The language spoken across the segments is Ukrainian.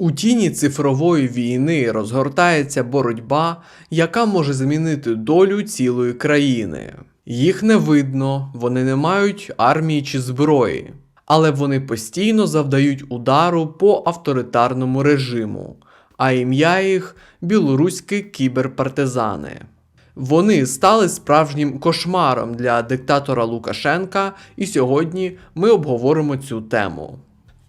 У тіні цифрової війни розгортається боротьба, яка може змінити долю цілої країни. Їх не видно, вони не мають армії чи зброї, але вони постійно завдають удару по авторитарному режиму, а ім'я їх білоруські кіберпартизани. Вони стали справжнім кошмаром для диктатора Лукашенка, і сьогодні ми обговоримо цю тему.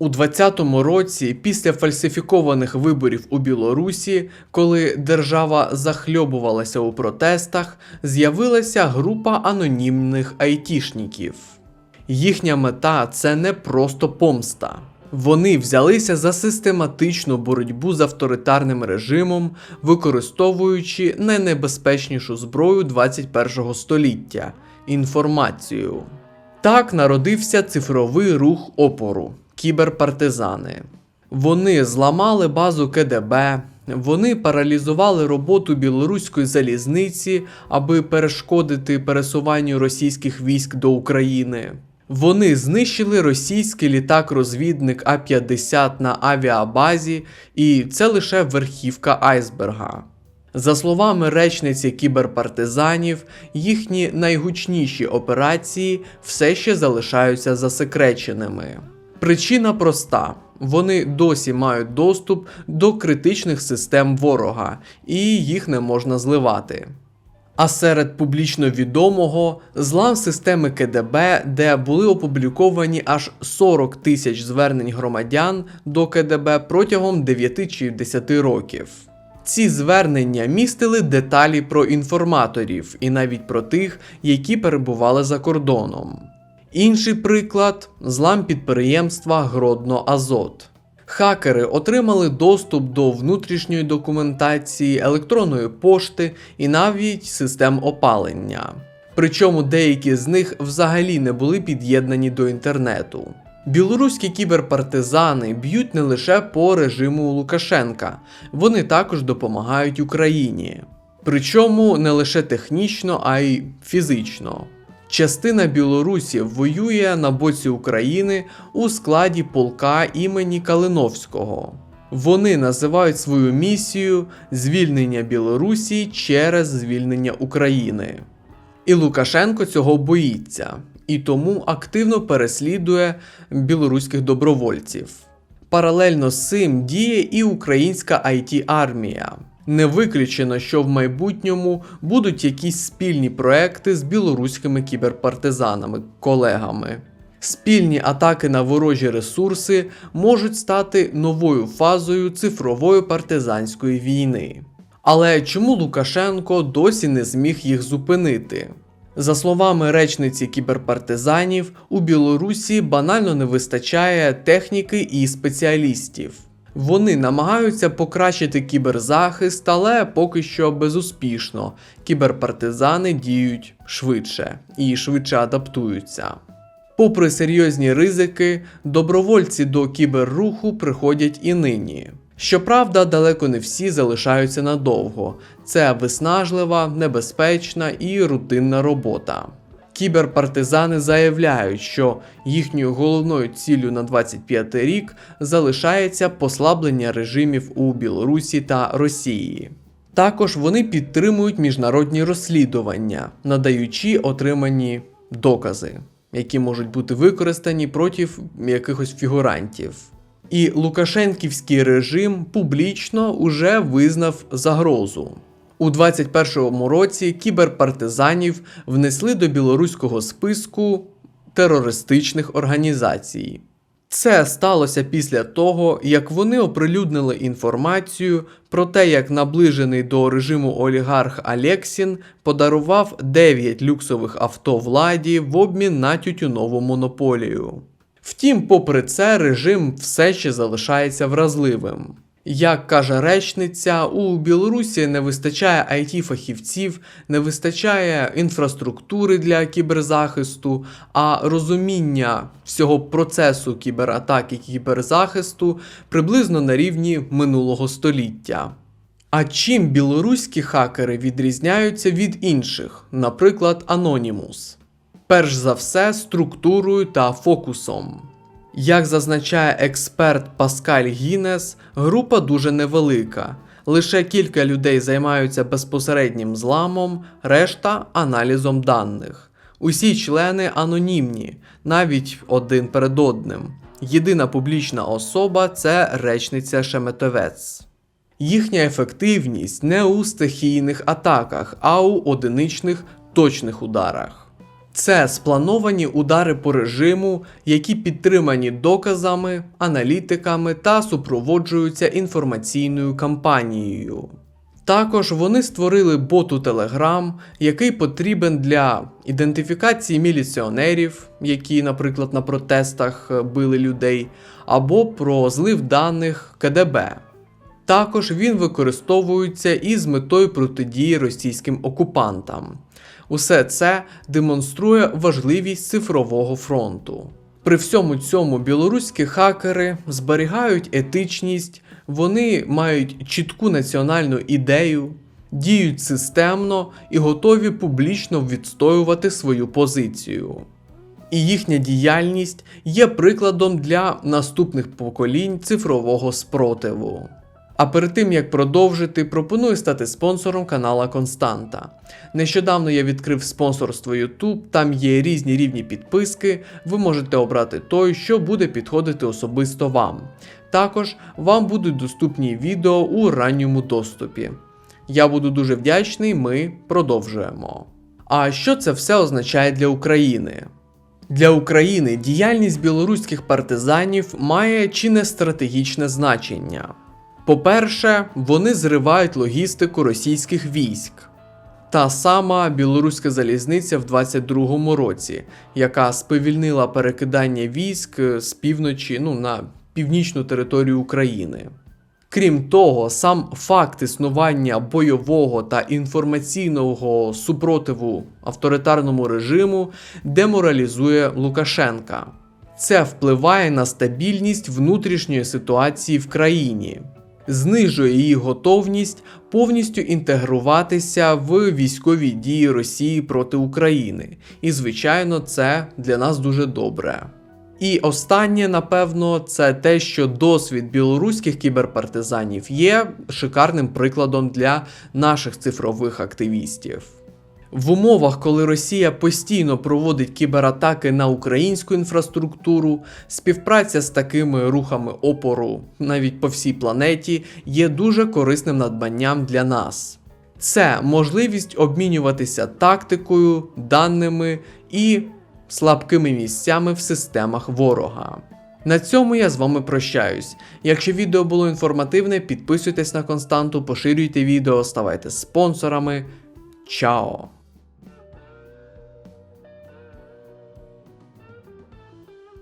У 2020 році, після фальсифікованих виборів у Білорусі, коли держава захльобувалася у протестах, з'явилася група анонімних айтішників. Їхня мета це не просто помста. Вони взялися за систематичну боротьбу з авторитарним режимом, використовуючи найнебезпечнішу зброю 21 століття інформацію. Так народився цифровий рух опору кіберпартизани. Вони зламали базу КДБ, вони паралізували роботу білоруської залізниці, аби перешкодити пересуванню російських військ до України. Вони знищили російський літак-розвідник А-50 на авіабазі, і це лише верхівка айсберга. За словами речниці кіберпартизанів, їхні найгучніші операції все ще залишаються засекреченими. Причина проста: вони досі мають доступ до критичних систем ворога, і їх не можна зливати. А серед публічно відомого злам системи КДБ, де були опубліковані аж 40 тисяч звернень громадян до КДБ протягом 9 чи 10 років. Ці звернення містили деталі про інформаторів і навіть про тих, які перебували за кордоном. Інший приклад злам підприємства Гродно Азот. Хакери отримали доступ до внутрішньої документації, електронної пошти і навіть систем опалення. Причому деякі з них взагалі не були під'єднані до інтернету. Білоруські кіберпартизани б'ють не лише по режиму Лукашенка, вони також допомагають Україні. Причому не лише технічно, а й фізично. Частина Білорусі воює на боці України у складі полка імені Калиновського. Вони називають свою місію звільнення Білорусі через звільнення України. І Лукашенко цього боїться і тому активно переслідує білоруських добровольців. Паралельно з цим діє і українська it армія. Не виключено, що в майбутньому будуть якісь спільні проекти з білоруськими кіберпартизанами, колегами. Спільні атаки на ворожі ресурси можуть стати новою фазою цифрової партизанської війни. Але чому Лукашенко досі не зміг їх зупинити? За словами речниці кіберпартизанів, у Білорусі банально не вистачає техніки і спеціалістів. Вони намагаються покращити кіберзахист, але поки що безуспішно. Кіберпартизани діють швидше і швидше адаптуються. Попри серйозні ризики, добровольці до кіберруху приходять і нині. Щоправда, далеко не всі залишаються надовго. Це виснажлива, небезпечна і рутинна робота. Кіберпартизани заявляють, що їхньою головною ціллю на 25 рік залишається послаблення режимів у Білорусі та Росії. Також вони підтримують міжнародні розслідування, надаючи отримані докази, які можуть бути використані проти якихось фігурантів. І Лукашенківський режим публічно уже визнав загрозу. У 2021 році кіберпартизанів внесли до білоруського списку терористичних організацій. Це сталося після того, як вони оприлюднили інформацію про те, як наближений до режиму олігарх Алексін подарував 9 люксових авто владі в обмін на тютюнову монополію. Втім, попри це, режим все ще залишається вразливим. Як каже речниця, у Білорусі не вистачає it фахівців, не вистачає інфраструктури для кіберзахисту, а розуміння всього процесу кібератак і кіберзахисту приблизно на рівні минулого століття. А чим білоруські хакери відрізняються від інших, наприклад, Anonymous? Перш за все, структурою та фокусом. Як зазначає експерт Паскаль Гінес, група дуже невелика. Лише кілька людей займаються безпосереднім зламом, решта аналізом даних. Усі члени анонімні, навіть один перед одним. Єдина публічна особа це речниця Шеметовець. Їхня ефективність не у стихійних атаках, а у одиничних точних ударах. Це сплановані удари по режиму, які підтримані доказами, аналітиками та супроводжуються інформаційною кампанією. Також вони створили боту Telegram, який потрібен для ідентифікації міліціонерів, які, наприклад, на протестах били людей, або про злив даних КДБ. Також він використовується і з метою протидії російським окупантам. Усе це демонструє важливість цифрового фронту. При всьому цьому білоруські хакери зберігають етичність, вони мають чітку національну ідею, діють системно і готові публічно відстоювати свою позицію. І їхня діяльність є прикладом для наступних поколінь цифрового спротиву. А перед тим як продовжити, пропоную стати спонсором канала Константа. Нещодавно я відкрив спонсорство YouTube, там є різні рівні підписки, ви можете обрати той, що буде підходити особисто вам. Також вам будуть доступні відео у ранньому доступі. Я буду дуже вдячний, ми продовжуємо. А що це все означає для України? Для України діяльність білоруських партизанів має чи не стратегічне значення. По-перше, вони зривають логістику російських військ. Та сама білоруська залізниця в 22-му році, яка сповільнила перекидання військ з півночі ну, на північну територію України. Крім того, сам факт існування бойового та інформаційного супротиву авторитарному режиму деморалізує Лукашенка. Це впливає на стабільність внутрішньої ситуації в країні, знижує її готовність повністю інтегруватися в військові дії Росії проти України. І, звичайно, це для нас дуже добре. І останнє, напевно, це те, що досвід білоруських кіберпартизанів є шикарним прикладом для наших цифрових активістів. В умовах, коли Росія постійно проводить кібератаки на українську інфраструктуру, співпраця з такими рухами опору навіть по всій планеті є дуже корисним надбанням для нас. Це можливість обмінюватися тактикою, даними і слабкими місцями в системах ворога. На цьому я з вами прощаюсь. Якщо відео було інформативне, підписуйтесь на константу, поширюйте відео, ставайте спонсорами. Чао!